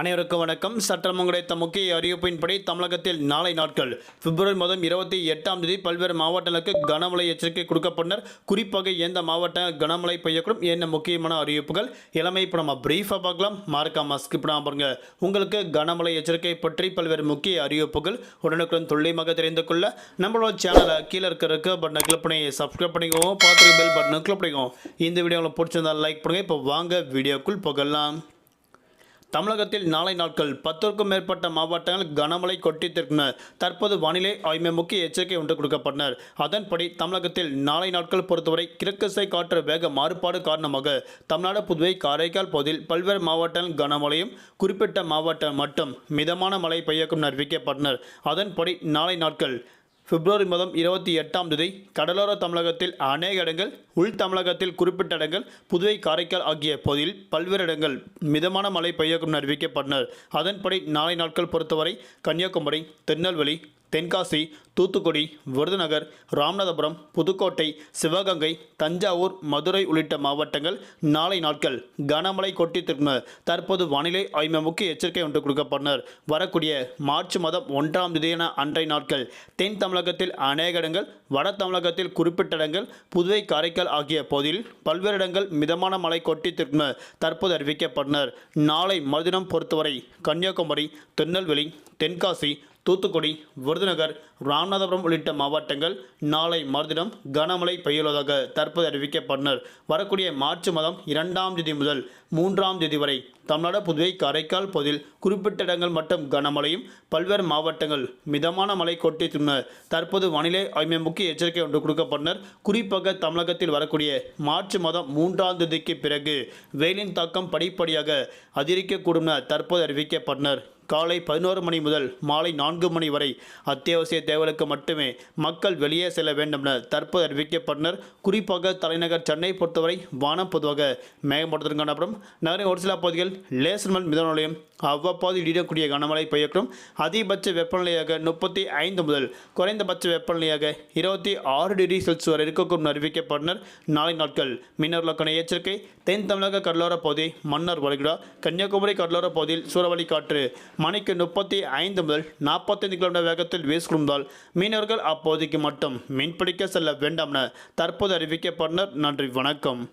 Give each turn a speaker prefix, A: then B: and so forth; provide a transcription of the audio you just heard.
A: அனைவருக்கும் வணக்கம். சட்டம் கிடைத்த முக்கிய அறிவிப்பின்படி தமிழகத்தில் நாளை நாட்கள் பிப்ரவரி மாதம் இருபத்தி எட்டாம் தேதி பல்வேறு மாவட்டங்களுக்கு கனமழை எச்சரிக்கை கொடுக்கப்பட்டனர் குறிப்பாக எந்த மாவட்ட கனமழை பெய்யக்கூடும் என்ன முக்கியமான அறிவிப்புகள் இளமை இப்போ நம்ம பிரீஃபாக பார்க்கலாம். மார்க்கா ஸ்கிப் பண்ணாம பாருங்க. உங்களுக்கு கனமழை எச்சரிக்கை பற்றி பல்வேறு முக்கிய அறிவிப்புகள் உடனுக்குடன் துல்லியமாக தெரிந்து கொள்ள நம்மளோட சேனலை கீழே இருக்க பட்டனை கிளிக் பண்ணி சப்ஸ்கிரைப் பண்ணிக்கோங்க. பார்த்து பெல் பட்டனை கிளிக் பண்ணிக்கோங்க. இந்த வீடியோ உங்களுக்கு பிடிச்சிருந்தா லைக் பண்ணுங்கள் இப்போ வாங்க வீடியோக்குள் போகலாம். தமிழகத்தில் நாளை நாட்கள் பத்திற்கும் மேற்பட்ட மாவட்டங்கள் கனமழை கொட்டித்திருக்கின்றன. தற்போது வானிலை ஆய்வு முக்கிய எச்சரிக்கை ஒன்று கொடுக்கப்பட்டனர். அதன்படி தமிழகத்தில் நாளை நாட்கள் பொறுத்தவரை கிழக்கிசை காற்று வேக மாறுபாடு காரணமாக தமிழ்நாடு புதுவை காரைக்கால் பகுதியில் பல்வேறு மாவட்டங்கள் கனமழையும் குறிப்பிட்ட மாவட்டம் மட்டும் மிதமான மழை பெய்யக்கும் அறிவிக்கப்பட்டனர். அதன்படி நாளை நாட்கள் பிப்ரவரி மாதம் இருபத்தி எட்டாம் தேதி கடலோர தமிழகத்தில் அநேக இடங்கள் உள் தமிழகத்தில் குறிப்பிட்ட இடங்கள் புதுவை காரைக்கால் ஆகிய பகுதியில் பல்வேறு இடங்கள் மிதமான மழை பெய்யக்கும் அறிவிக்கப்பட்டனர். அதன்படி நாளை நாட்கள் பொறுத்தவரை கன்னியாகுமரி திருநெல்வேலி தென்காசி தூத்துக்குடி விருதுநகர் ராமநாதபுரம் புதுக்கோட்டை சிவகங்கை தஞ்சாவூர் மதுரை உள்ளிட்ட மாவட்டங்கள் நாளை நாட்கள் கனமழை கொட்டித்திருந்தனர் தற்போது வானிலை ஆய்வு முக்கிய எச்சரிக்கை ஒன்று கொடுக்கப்பட்டனர். வரக்கூடிய மார்ச் மாதம் ஒன்றாம் தேதியான அன்றைய நாட்கள் தென் தமிழகத்தில் அநேக இடங்கள் வட தமிழகத்தில் குறிப்பிட்ட இடங்கள் புதுவை காரைக்கால் ஆகிய பகுதியில் பல்வேறு இடங்கள் மிதமான மழை கொட்டித்திருந்தனர் தற்போது அறிவிக்கப்பட்டனர். நாளை மறுதினம் பொறுத்தவரை கன்னியாகுமரி திருநெல்வேலி தென்காசி தூத்துக்குடி விருதுநகர் ராமநாதபுரம் உள்ளிட்ட மாவட்டங்கள் நாளை மறுதினம் கனமழை பெய்யுள்ளதாக தற்போது அறிவிக்கப்பட்டனர். வரக்கூடிய மார்ச் மாதம் இரண்டாம் தேதி முதல் மூன்றாம் தேதி வரை தமிழ்நாடு புதுவை காரைக்கால் பகுதியில் குறிப்பிட்ட இடங்கள் மட்டும் கனமழையும் பல்வேறு மாவட்டங்கள் மிதமான மழை கொட்டித்துள்ளன தற்போது வானிலை ஆய்வு முக்கிய எச்சரிக்கை ஒன்று கொடுக்கப்பட்டனர். குறிப்பாக தமிழகத்தில் வரக்கூடிய மார்ச் மாதம் மூன்றாம் தேதிக்கு பிறகு வெயிலின் தாக்கம் படிப்படியாக அதிகரிக்கக்கூடும் என தற்போது அறிவிக்கப்பட்டனர். காலை பதினோரு மணி முதல் மாலை நான்கு மணி வரை அத்தியாவசிய தேவைகளுக்கு மட்டுமே மக்கள் வெளியே செல்ல வேண்டும் என தற்போது அறிவிக்கப்பட்டனர் குறிப்பாக தலைநகர் சென்னை பொறுத்தவரை வானம் பொதுவாக மேகமூட்டத்துடன் காணப்படும். நகரின் ஒரு சில பகுதிகள் லேசர் மண் மிதமான நிலையம் அவ்வப்போது இடியக்கூடிய கனமழை பெய்யக்கூடும். அதிகபட்ச வெப்பநிலையாக முப்பத்தி ஐந்து முதல் குறைந்தபட்ச வெப்பநிலையாக இருபத்தி ஆறு டிகிரி செல்சியஸ் வரை இருக்கக்கூடும் அறிவிக்கப்பட்டனர் நாளை நாட்கள் மீனவர்களுக்கான எச்சரிக்கை. தென் தமிழக கடலோர பகுதி மன்னார் வளைகுடா கன்னியாகுமரி கடலோர பகுதியில் சூறாவளி காற்று மணிக்கு முப்பத்தி ஐந்து முதல் நாற்பத்தைந்து கிலோமீட்டர் வேகத்தில் வீசுகிறதால் மீனவர்கள் அப்போதைக்கு மட்டும் மீன்பிடிக்க செல்ல வேண்டாம் என தற்போது அறிவிக்கப்பட்டனர். நன்றி வணக்கம்.